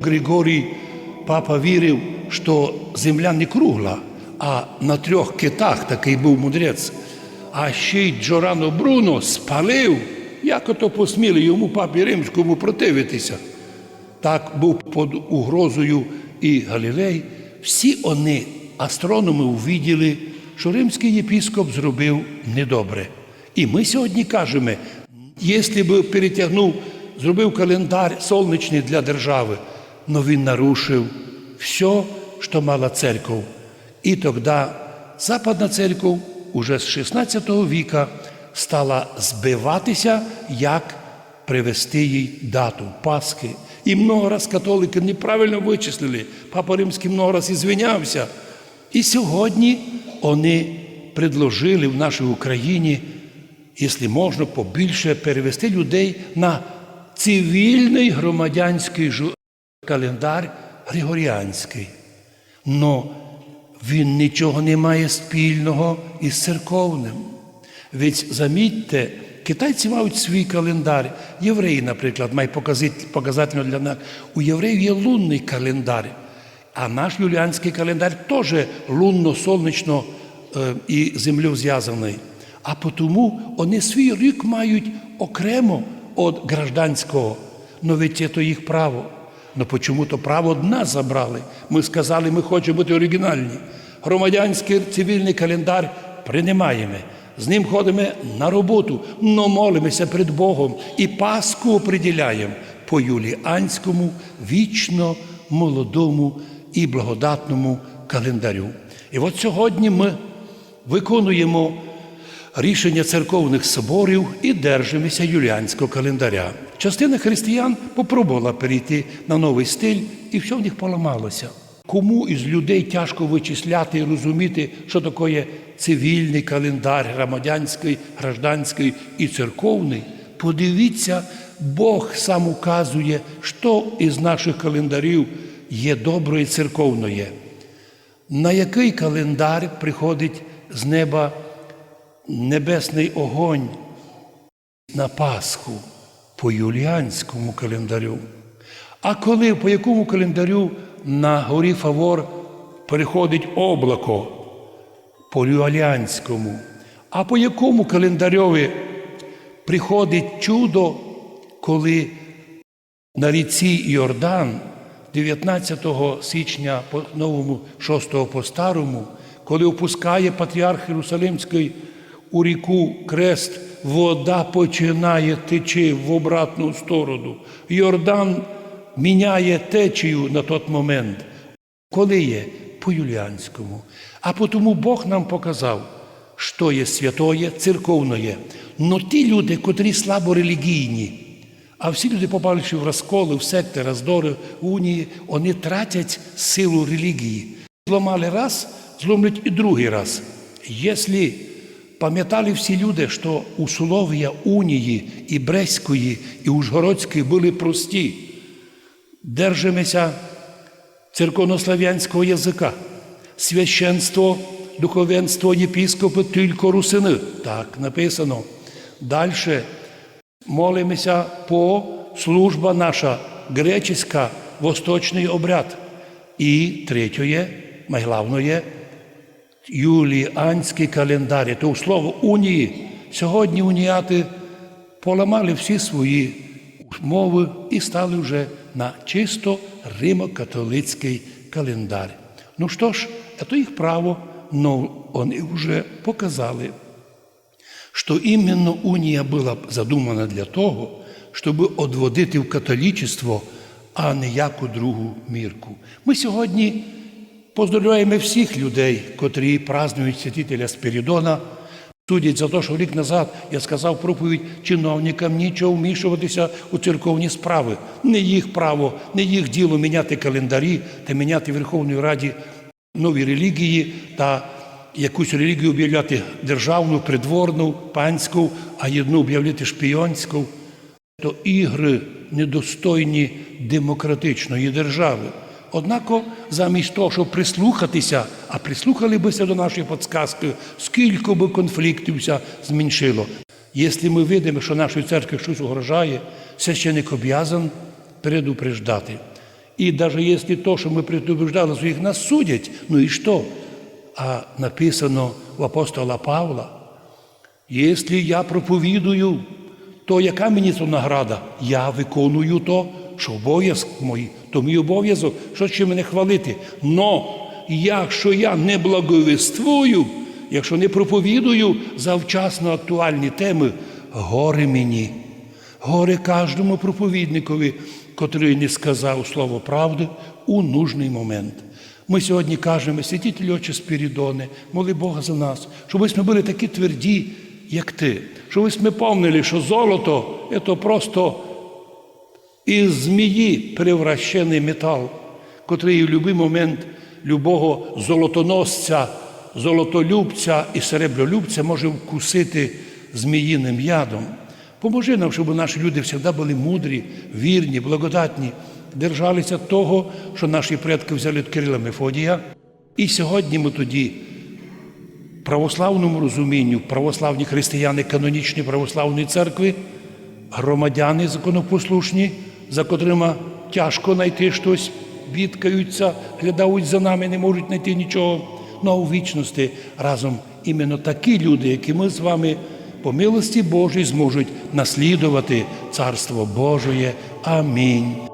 Григорій папа вірив, що земля не кругла, а на трьох китах такий був мудрець. А ще й Джорано Бруно спалив, як ото посміли йому папі римському противитися. Так був під угрозою і Галілей. Всі вони, астрономи, увиділи, що римський єпіскоп зробив недобре. І ми сьогодні кажемо, якщо б перетягнув, зробив календар сонячний для держави, но він нарушив все, що мала церква. І тоді Западна церква уже з 16 віка стала збиватися, як привести їй дату Пасхи. І много раз католики неправильно вичислили. Папа Римський много раз ізвинявся. І сьогодні вони предложили в нашій Україні, якщо можна, побільше перевести людей на цивільний громадянський календар Григоріанський. Но він нічого не має спільного із церковним. Ведь замітьте, китайці мають свій календар. Євреї, наприклад, мають показати- для нас. У євреїв є лунний календар, а наш юліанський календар теж лунно-сонячно е, і землю зв'язаний. А тому вони свій рік мають окремо від гражданського. Но ведь це їх право. Но почему-то право від нас забрали. Ми сказали, ми хочемо бути оригінальні. Громадянський цивільний календар приймаємо. З ним ходимо на роботу, но молимося перед Богом і Пасху оприділяємо по юліанському, вічно молодому і благодатному календарю. І от сьогодні ми виконуємо рішення церковних соборів і держимося юліанського календаря. Частина християн попробувала перейти на новий стиль, і все в них поламалося. Кому із людей тяжко вичисляти і розуміти, що таке цивільний календар, громадянський, гражданський і церковний, подивіться, Бог сам указує, що із наших календарів є добре і церковне. На який календар приходить з неба небесний огонь на Пасху по юліанському календарю. А коли по якому календарю на горі Фавор переходить облако по юліанському, а по якому календарьові приходить чудо, коли на ріці Йордан 19 січня по новому, 6 по старому, коли опускає патріарх Єрусалимський у ріку Крест, вода починає течи в обратну сторону. Йордан міняє течію на той момент. Коли є? По Юліанському. А тому Бог нам показав, що є святоє, церковне. Но ті люди, котрі слабо релігійні, а всі люди, попавши в розколи, в секти, роздори, унії, вони тратять силу релігії. Зламали раз, зломлять і другий раз. Якщо пам'ятали всі люди, що условия унії і Бреської, і Ужгородської були прості, держимося церковнослав'янського язика, священство, духовенство, єпіскопи, тільки русини. Так написано. Далі молимося по служба наша греческа, восточний обряд. І третє, найглавне, юліанський календар. То слово унії. Сьогодні уніяти поламали всі свої мови і стали вже на чисто римо-католицький календар. Ну що ж, це їх право, але вони вже показали, що іменно унія була задумана для того, щоб одводити в католичество, а не яку другу мірку. Ми сьогодні поздравляємо всіх людей, котрі празднують святителя Спірідона. Судять за те, що рік назад я сказав проповідь чиновникам нічого вмішуватися у церковні справи. Не їх право, не їх діло міняти календарі та міняти в Верховній Раді нові релігії та якусь релігію об'являти державну, придворну, панську, а одну об'являти шпіонську. То ігри недостойні демократичної держави. Однако, замість того, щоб прислухатися, а прислухали бися до нашої подсказки, скільки би конфліктів ся зменшило. Якщо ми видимо, що нашій церкві щось угрожає, священик об'язан предупреждати. І навіть якщо то, що ми предупреждали своїх, нас судять, ну і що? А написано в апостола Павла, якщо я проповідую, то яка мені це награда? Я виконую то, що обов'язок мій, то мій обов'язок, що ще мене хвалити. Но якщо я не благовествую, якщо не проповідую завчасно актуальні теми, горе мені, горе кожному проповідникові, котрий не сказав слово правди у нужний момент. Ми сьогодні кажемо, святитель Отче Спірідоне, моли Бога за нас, щоб ми були такі тверді, як ти. Щоб ми помнили, що золото це просто із змії превращений метал, котрий в будь-який момент любого золотоносця, золотолюбця і серебролюбця може вкусити зміїним ядом. Поможи нам, щоб наші люди завжди були мудрі, вірні, благодатні, держалися того, що наші предки взяли від Кирила Мефодія. І сьогодні ми тоді православному розумінню, православні християни канонічні православної церкви, громадяни законопослушні, за котрима тяжко знайти щось, бідкаються, глядають за нами, не можуть знайти нічого. Ну а у вічності разом іменно такі люди, які ми з вами по милості Божій зможуть наслідувати Царство Божоє. Амінь.